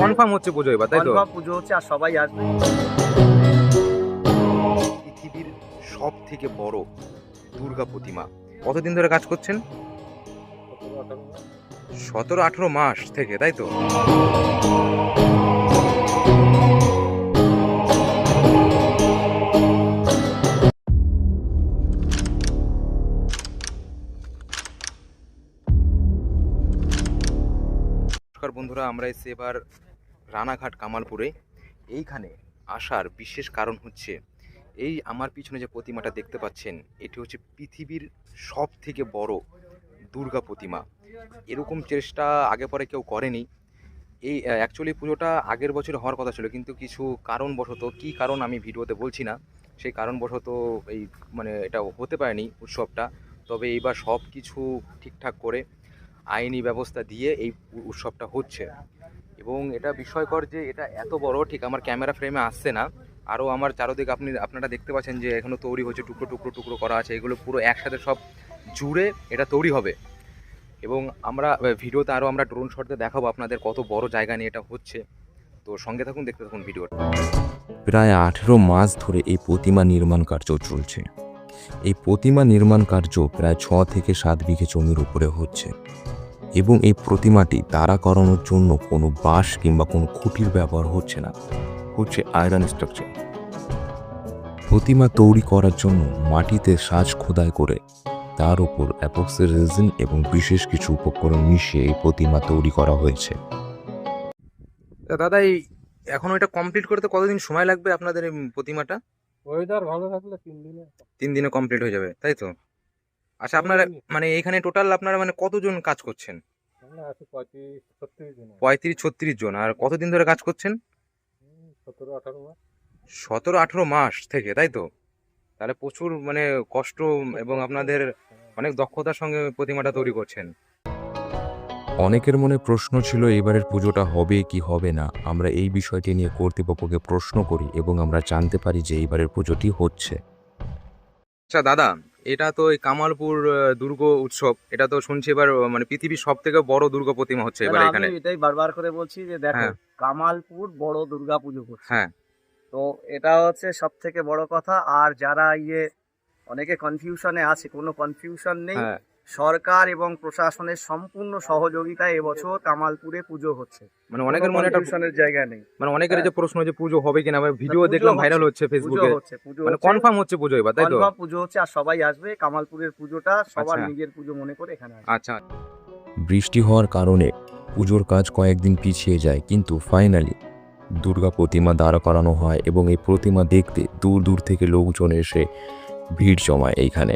Confirm হচ্ছে পুজো এবার, তাই তো? কনফার্ম পুজো হচ্ছে আর সবাই আসবে। পৃথিবীর সব থেকে বড় দুর্গা প্রতিমা। কতদিন ধরে কাজ করছেন? সতেরো আঠেরো মাস থেকে, তাই তো? বন্ধুরা, আমরা এসে এবার রানাঘাট কামালপুরে। এইখানে আসার বিশেষ কারণ হচ্ছে, এই আমার পিছনে যে প্রতিমাটা দেখতে পাচ্ছেন, এটি হচ্ছে পৃথিবীর সব থেকে বড় দুর্গা প্রতিমা। এরকম চেষ্টা আগে পরে কেউ করেনি। এই অ্যাকচুয়ালি পুজোটা আগের বছর হওয়ার কথা ছিল, কিন্তু কিছু কারণবশত, কী কারণ আমি ভিডিওতে বলছি না, সেই কারণবশত এই মানে এটা হতে পারেনি উৎসবটা। তবে এইবার সব কিছু ঠিকঠাক করে আইনি ব্যবস্থা দিয়ে এই উৎসবটা হচ্ছে। এবং এটা বিস্ময়কর যে এটা এত বড়, ঠিক আমার ক্যামেরা ফ্রেমে আসছে না। আরও আমার চারোদিকে আপনি, আপনারা দেখতে পাচ্ছেন যে এখনও তৈরি হচ্ছে টুকরো টুকরো টুকরো করা আছে। এগুলো পুরো একসাথে সব জুড়ে এটা তৈরি হবে। এবং আমরা ভিডিওতে আরও আমরা ড্রোন শটতে দেখাবো আপনাদের কত বড় জায়গা নিয়ে এটা হচ্ছে। তো সঙ্গে থাকুন, দেখতে থাকুন ভিডিওটা প্রায় আঠেরো মাস ধরে এই প্রতিমা নির্মাণ কার্য চলছে। এই প্রতিমা নির্মাণ কার্য প্রায় ছ থেকে সাত বিঘে জমির উপরে হচ্ছে। এবং এই প্রতিমাটি তারা করানোর জন্য কোনো বাঁশ কিংবা কোনো খুঁটির ব্যবহার হচ্ছে না। হচ্ছে আয়রন স্ট্রাকচার। প্রতিমা তৈরি করার জন্য মাটিতে সাজ খোদাই করে তার উপর অ্যাপক্সের রেজিন এবং বিশেষ কিছু উপকরণ মিশিয়ে এই প্রতিমা তৈরি করা হয়েছে। তা দাদা এই এখন এটা কমপ্লিট করতে কতদিন সময় লাগবে আপনাদের এই প্রতিমাটা? ওয়েদার ভালো থাকলে তিন দিনে। তিন দিনে কমপ্লিট হয়ে যাবে তাই তো? আচ্ছা আপনারা মানে এইখানে টোটাল আপনারা মানে কতজন কাজ করছেন? পঁয়ত্রিশ ছত্রিশ জন আর কতদিন ধরে কাজ করছেন? সতেরো আঠারো মাস। সতেরো আঠেরো মাস থেকে তাই তো? তাহলে প্রচুর মানে কষ্ট এবং আপনাদের অনেক দক্ষতার সঙ্গে প্রতিমাটা তৈরি করছেন। অনেকের মনে প্রশ্ন ছিল এবারের পুজোটা হবে কি হবে না? আমরা এই বিষয়টি নিয়ে কর্তৃপক্ষকে প্রশ্ন করি এবং আমরা জানতে পারি যে এইবারের পুজোটি হচ্ছে। আচ্ছা দাদা এটা তো এই কামালপুর দুর্গ উৎসব। এটা তো শুনছি এবার মানে পৃথিবীর সব থেকে বড় দুর্গা প্রতিমা হচ্ছে এবার আমি এখানে। এটাই বারবার করে বলছি যে দেখো হ্যাঁ। কামালপুর বড় দুর্গা পুজো হ্যাঁ। তো এটা হচ্ছে সব থেকে বড় কথা। আর যারা ইয়ে অনেকে কনফিউশনে আছে কোনো কনফিউশন নেই। হ্যাঁ। সরকার এবং প্রশাসনের সম্পূর্ণ সহযোগিতায় এবছর কামালপুরে পুজো হচ্ছে। মানে অনেকের মনে একটা কনফিউশনের জায়গা নেই। মানে অনেকের যে প্রশ্ন যে পুজো হবে কিনা ভিডিও দেখলাম ভাইরাল হচ্ছে পুজো ফেসবুকে হচ্ছে পুজো মানে কনফার্ম হচ্ছে পুজো এবার তাই তো? কনফার্ম পুজো হচ্ছে আর সবাই আসবে কামালপুরের পুজোটা সবার আচ্ছা। নিজের পুজো মনে করে এখানে আসবে। আচ্ছা। বৃষ্টি হওয়ার কারণে পুজোর কাজ কয়েকদিন পিছিয়ে যায় কিন্তু ফাইনালি দুর্গা প্রতিমা দাঁড়া করানো হয় এবং এই প্রতিমা দেখতে দূর দূর থেকে লোকজন এসে ভিড় জমায় এইখানে।